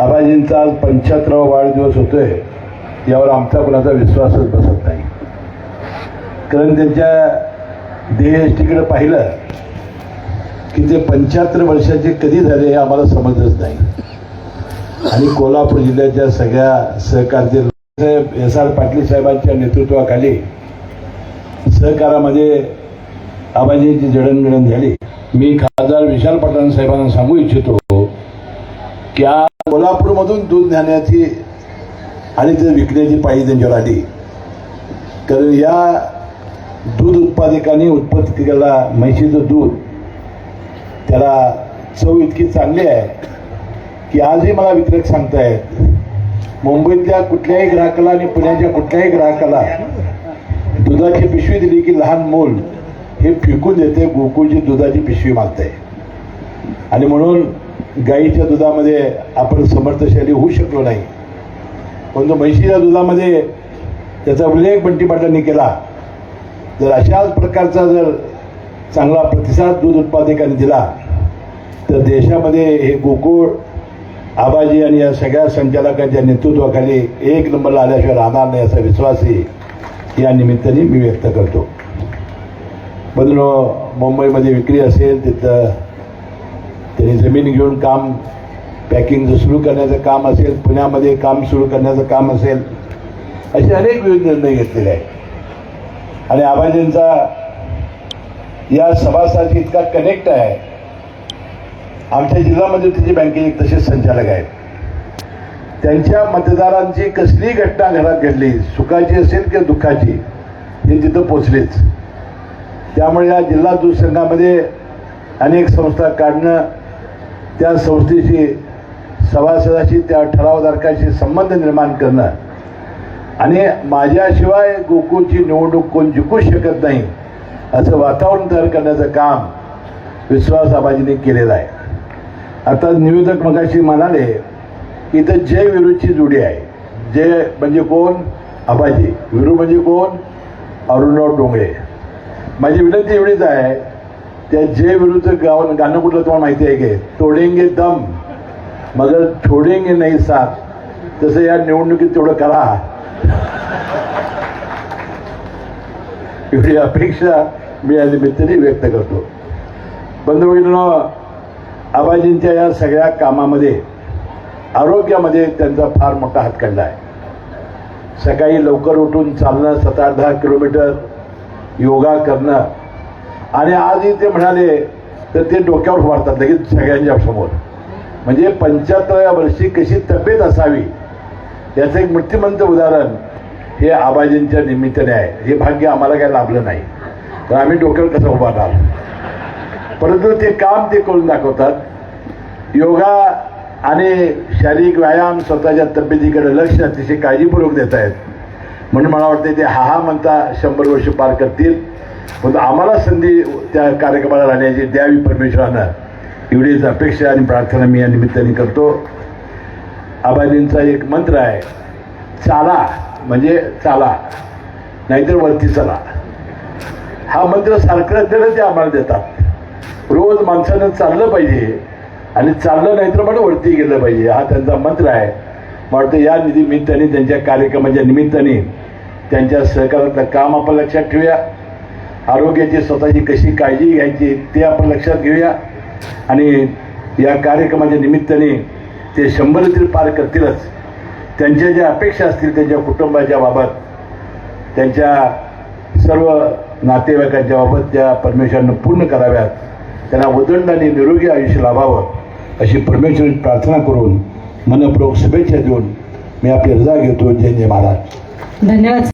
आबाजींचा आज पंच्याहत्तरावा वाढदिवस होतोय यावर आमचा कुणाचा विश्वासच बसत नाही. कारण त्यांच्या देहष्टीकडे पाहिलं की ते पंच्याहत्तर वर्षाचे कधी झाले हे आम्हाला समजलंच नाही. आणि कोल्हापूर जिल्ह्याच्या सगळ्या सहकारचे एस आर पाटील साहेबांच्या नेतृत्वाखाली सहकारामध्ये आबाजींची जडणघडण झाली. मी खासदार विशाल पठाण साहेबांना सांगू इच्छितो त्या कोल्हापूरमधून दूध नेण्याची आणि ते विकण्याची पाळी त्यांच्यावर आली. कारण या दूध उत्पादकांनी उत्पत्ती केला म्हैशीचं दूध त्याला चव इतकी चांगली आहे की आजही मला वितरक सांगतायत मुंबईतल्या कुठल्याही ग्राहकाला आणि पुण्याच्या कुठल्याही ग्राहकाला दुधाची पिशवी दिली की लहान मूल हे फेकून देते गोकुळची दुधाची पिशवी मागते आणि म्हणून गाईच्या दुधामध्ये आपण समर्थशाली होऊ शकलो नाही. परंतु म्हैशीच्या दुधामध्ये त्याचा उल्लेख बंटी पाटलांनी केला जर अशाच प्रकारचा जर चांगला प्रतिसाद दूध उत्पादकांनी दिला तर देशामध्ये हे गोकुळ आबाजी आणि या सगळ्या संचालकांच्या नेतृत्वाखाली एक नंबरला आल्याशिवाय राहणार नाही असा विश्वासही या निमित्ताने मी व्यक्त करतो. बंधनो मुंबईमध्ये विक्री असेल तिथं त्यांनी जमीन घेऊन काम पॅकिंग सुरू करण्याचं काम असेल पुण्यामध्ये काम सुरू करण्याचं काम असेल असे अनेक विविध निर्णय घेतलेले आहेत. आणि आबाजींचा या सभासाची इतका कनेक्ट आहे. आमच्या जिल्ह्यामध्ये तिथे बँकेचे तसेच संचालक आहेत. त्यांच्या मतदारांची कसलीही घटना घरात घडली सुखाची असेल किंवा दुःखाची हे तिथं पोचलेच. त्यामुळे या जिल्हा दूध संघामध्ये अनेक संस्था काढणं त्या संस्थेशी सभासदाशी त्या ठरावधारकाशी संबंध निर्माण करणं. आणि माझ्याशिवाय गोकुळची निवडणूक कोण जिंकूच शकत नाही असं वातावरण तयार करण्याचं काम विश्वास आबाजीने केलेलं आहे. आता निवेदक मगाशी म्हणाले की इथं जय विरूची जोडी आहे. जय म्हणजे कोण? आबाजी. विरू म्हणजे कोण? अरुणराव डोंगळे माझी विनंती एवढीच आहे त्या जय विरुद्ध गाव गाणं कुठलं तुम्हाला माहिती आहे की? तोडेंगे दम. मगर छोडेंगे नाही साथ. तसं या निवडणुकीत तेवढं करा. एवढी अपेक्षा मी या निमित्ताने व्यक्त करतो. बंधू भगिनींनो, आबाजींच्या या सगळ्या कामामध्ये आरोग्यामध्ये त्यांचा फार मोठा हातखंडा आहे. सकाळी लवकर उठून चालणं सात आठ दहा किलोमीटर योगा करणं आणि आजही ते म्हणाले तर ते डोक्यावर मारतात लगेच सगळ्यांच्या समोर. म्हणजे पंच्याहत्तराव्या वर्षी कशी तब्येत असावी याचं एक मृत्यूमंत उदाहरण हे आबाजींच्या निमित्ताने आहे. हे भाग्य आम्हाला काही लाभलं नाही. तर आम्ही डोक्यावर कसं उभारणार परंतु ते काम ते करून दाखवतात. योगा आणि शारीरिक व्यायाम स्वतःच्या तब्येतीकडे लक्ष अतिशय काळजीपूर्वक देत आहेत म्हणून मला वाटतं ते हा हा म्हणता शंभर वर्ष पार करतील. पण आम्हाला संधी त्या कार्यक्रमाला राहण्याची द्यावी परमेश्वरानं. एवढीच अपेक्षा आणि प्रार्थना मी या निमित्ताने करतो. आबाजींचा एक मंत्र आहे चाला म्हणजे चाला नाहीतर वरती चला. हा मंत्र सारखं ते आम्हाला देतात. रोज माणसानं चाललं पाहिजे आणि चाललं नाही तर पण वरती गेलं पाहिजे. हा त्यांचा मंत्र आहे. वाटतं या निमित्ताने त्यांच्या कार्यक्रमाच्या निमित्ताने त्यांच्या सहकारातलं काम आपण लक्षात ठेवूया. आरोग्याची स्वतःची कशी काळजी घ्यायची ते आपण लक्षात घेऊया. आणि या कार्यक्रमाच्या निमित्ताने ते शंभर तरी पार करतीलच. त्यांच्या ज्या अपेक्षा असतील त्यांच्या कुटुंबाच्या बाबत त्यांच्या सर्व नातेवाईकांच्या बाबत त्या परमेश्वरानं पूर्ण कराव्यात. त्यांना उदंड आणि निरोगी आयुष्य लाभावं अशी परमेश्वरी प्रार्थना करून मनपूर्वक शुभेच्छा देऊन मी आपली रजा घेतो. जय जय महाराज. धन्यवाद.